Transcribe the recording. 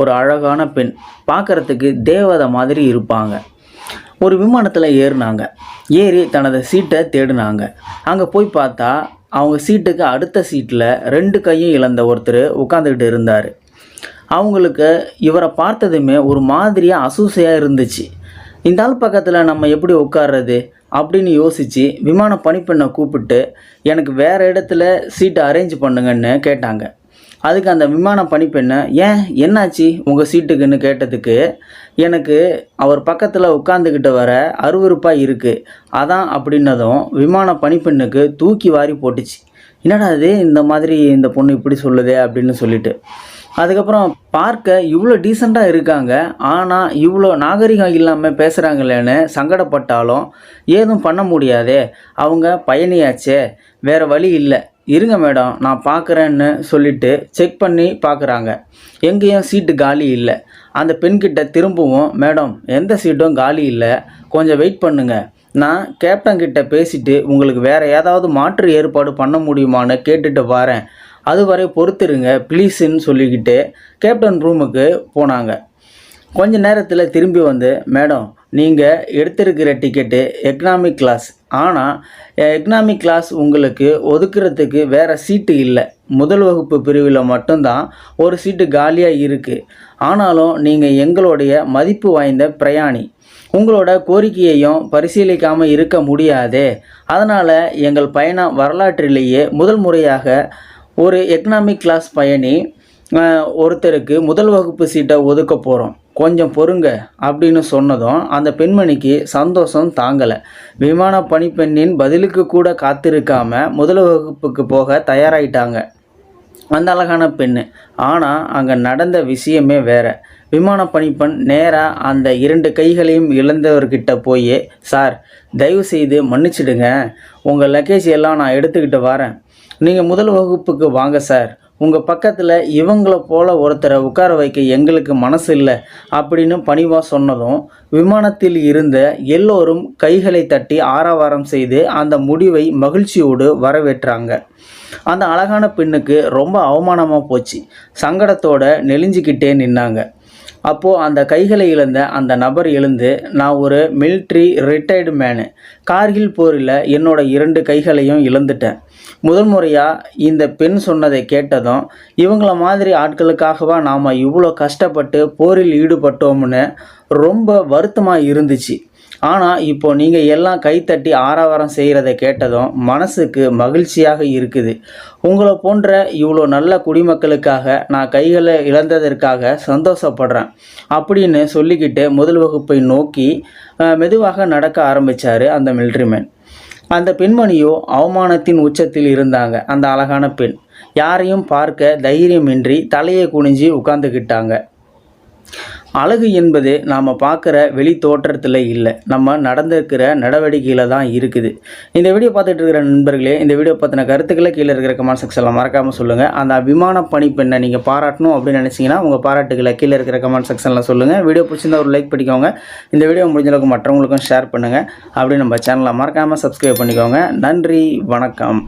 ஒரு அழகான பெண். பார்க்குறதுக்கு தேவதை மாதிரி இருப்பாங்க. ஒரு விமானத்தில் ஏறினாங்க. ஏறி தனது சீட்டை தேடினாங்க. அங்கே போய் பார்த்தா அவங்க சீட்டுக்கு அடுத்த சீட்டில் ரெண்டு கையும் இழந்த ஒருத்தர் உட்காந்துக்கிட்டு இருந்தார். அவங்களுக்கு இவரை பார்த்ததுமே ஒரு மாதிரியாக அசூசையாக இருந்துச்சு. இந்த ஆள் பக்கத்தில் நம்ம எப்படி உட்கார்றது அப்படின்னு யோசித்து விமான பணிப்பெண்ணை கூப்பிட்டு எனக்கு வேறு இடத்துல சீட்டை அரேஞ்ச் பண்ணுங்கன்னு கேட்டாங்க. அதுக்கு அந்த விமான பணிப்பெண்ணை ஏன்? என்னாச்சு? உங்கள் சீட்டுக்குன்னு கேட்டதுக்கு எனக்கு அவர் பக்கத்தில் உட்காந்துக்கிட்டு வர அருவருப்பாக இருக்குது அதான் அப்படின்னதும் விமான பணிப்பெண்ணுக்கு தூக்கி வாரி போட்டுச்சு. என்னடா இது? இந்த மாதிரி இந்த பொண்ணு இப்படி சொல்லுதே அப்படின்னு சொல்லிட்டு. அதுக்கப்புறம் பார்க்க இவ்வளோ டீசெண்டாக இருக்காங்க. ஆனால் இவ்வளோ நாகரிகம் இல்லாமல் பேசுகிறாங்களேன்னு சங்கடப்பட்டாலும் ஏதும் பண்ண முடியாதே. அவங்க பயணியாச்சே. வேறு வழி இல்லை. இருங்க மேடம் நான் பார்க்குறேன்னு சொல்லிட்டு செக் பண்ணி பார்க்குறாங்க எங்கேயும் சீட்டு காலி இல்லை. அந்த பெண்கிட்ட திரும்பவும் மேடம் எந்த சீட்டும் காலி இல்லை. கொஞ்சம் வெயிட் பண்ணுங்க. நான் கேப்டன் கிட்ட பேசிட்டு உங்களுக்கு வேறு ஏதாவது மாற்று ஏற்பாடு பண்ண முடியுமான்னு கேட்டுட்டு வரேன். அதுவரை பொறுத்துருங்க ப்ளீஸுன்னு சொல்லிக்கிட்டு கேப்டன் ரூமுக்கு போனாங்க. கொஞ்ச நேரத்தில் திரும்பி வந்து மேடம் நீங்கள் எடுத்திருக்கிற டிக்கெட்டு எக்கனாமிக் கிளாஸ் ஆனால் எக்கனாமிக் கிளாஸ் உங்களுக்கு ஒதுக்குறதுக்கு வேறு சீட்டு இல்லை. முதல் வகுப்பு பிரிவில் மட்டும்தான் ஒரு சீட்டு காலியாக இருக்குது ஆனாலும் நீங்கள் எங்களுடைய மதிப்பு வாய்ந்த பிரயாணி. உங்களோட கோரிக்கையையும் பரிசீலிக்காமல் இருக்க முடியாதே. அதனால் எங்கள் பயணம் வரலாற்றிலேயே முதல் முறையாக ஒரு எக்கனாமிக் கிளாஸ் பயணி ஒருத்தருக்கு முதல் வகுப்பு சீட்டை ஒதுக்க போகிறோம் கொஞ்சம் பொறுங்க அப்படின்னு சொன்னதும் அந்த பெண்மணிக்கு சந்தோஷம் தாங்கலை. விமான பணிப்பெண்ணின் பதிலுக்கு கூட காத்திருக்காம முதல் வகுப்புக்கு போக தயாராயிட்டாங்க. அந்த அழகான பெண்ணு. ஆனால் அங்கே நடந்த விஷயமே வேற. விமான பணிப்பெண் நேராக அந்த இரண்டு கைகளையும் இழந்தவர்கிட்ட போய் சார் தயவு செய்து மன்னிச்சிடுங்க. உங்கள் லக்கேஜ் எல்லாம் நான் எடுத்துக்கிட்டு வரேன். நீங்கள் முதல் வகுப்புக்கு வாங்க சார். உங்கள் பக்கத்தில் இவங்களை போல் ஒருத்தரை உட்கார வைக்க எங்களுக்கு மனசு இல்லை அப்படின்னு பணிவாக சொன்னதும் விமானத்தில் இருந்த எல்லோரும் கைகளை தட்டி ஆரவாரம் செய்து அந்த முடிவை மகிழ்ச்சியோடு வரவேற்றாங்க. அந்த அழகான பெண்ணுக்கு ரொம்ப அவமானமாக போச்சு. சங்கடத்தோட நெளிஞ்சிக்கிட்டே நின்னாங்க. அப்போது அந்த கைகளை இழந்த அந்த நபர் எழுந்து நான் ஒரு மிலிட்ரி ரிட்டையர்டு மேனு கார்கில் போரில் என்னோட இரண்டு கைகளையும் இழந்துட்டேன். முதல் முறையாக இந்த பெண் சொன்னதை கேட்டதும் இவங்கள மாதிரி ஆட்களுக்காகவா நாம் இவ்வளோ கஷ்டப்பட்டு போரில் ஈடுபட்டோம்னு ரொம்ப வருத்தமாக இருந்துச்சு. ஆனால் இப்போ நீங்கள் எல்லாம் கைத்தட்டி ஆரவாரம் செய்கிறத கேட்டதும் மனசுக்கு மகிழ்ச்சியாக இருக்குது. உங்களை போன்ற இவ்வளோ நல்ல குடிமக்களுக்காக நான் கைகளை இழந்ததற்காக சந்தோஷப்படுறேன் அப்படின்னு சொல்லிக்கிட்டு முதல் வகுப்பை நோக்கி மெதுவாக நடக்க ஆரம்பித்தார் அந்த மில்ட்ரிமேன். அந்த பெண்மணியோ அவமானத்தின் உச்சத்தில் இருந்தாங்க அந்த அழகான பெண். யாரையும் பார்க்க தைரியமின்றி தலையை குனிஞ்சு உட்கார்ந்துக்கிட்டாங்க அழகு என்பது நாம் பார்க்குற வெளி தோற்றத்தில் இல்லை. நம்ம நடந்திருக்கிற நடவடிக்கையில் தான் இருக்குது. இந்த வீடியோ பார்த்துட்டு இருக்கிற நண்பர்களே இந்த வீடியோ பற்றின கருத்துக்களை கீழே இருக்கிற கமெண்ட் செக்ஷனில் மறக்காமல் சொல்லுங்கள் அந்த விமான பணிப்பெண்ணை நீங்கள் பாராட்டணும் அப்படின்னு நினச்சிங்கன்னா உங்கள் பாராட்டுகளை கீழே இருக்கிற கமெண்ட் செக்ஷனில் சொல்லுங்கள் வீடியோ பிடிச்சிருந்தா ஒரு லைக் பண்ணிக்கோங்க இந்த வீடியோ முடிஞ்சளவுக்கு மற்றவங்களுக்கும் ஷேர் பண்ணுங்கள் அப்படி நம்ம சேனலை மறக்காமல் சப்ஸ்கிரைப் பண்ணிக்கோங்க. நன்றி வணக்கம்.